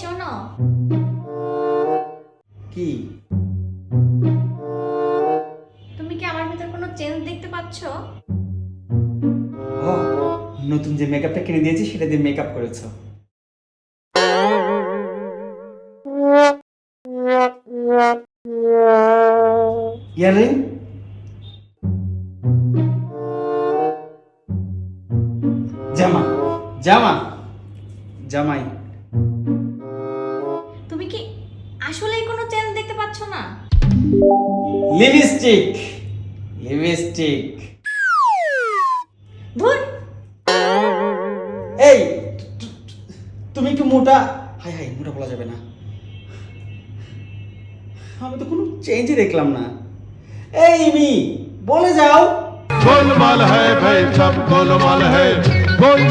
শোনো। কি? তুমি কি আমার ভিতর কোনো চেঞ্জ দেখতে পাচ্ছ? ও নতুন যে মেকআপটা কিনে দিয়েছি সেটা দিয়ে মেকআপ করেছ। ইয়ারিং? জামা জামা জামাই। আসলেই কোনো চেঞ্জ দেখতে পাচ্ছ না? Lipstick lipstick. ধুর। এই তুমি কি মোটা? হাই হাই মোটা বলা যাবে না। আমি তো কোনো চেঞ্জই দেখলাম না। এই ইমি বলে যাও। গোলমাল হ্যায় ভাই সব গোলমাল হ্যায় গোলমাল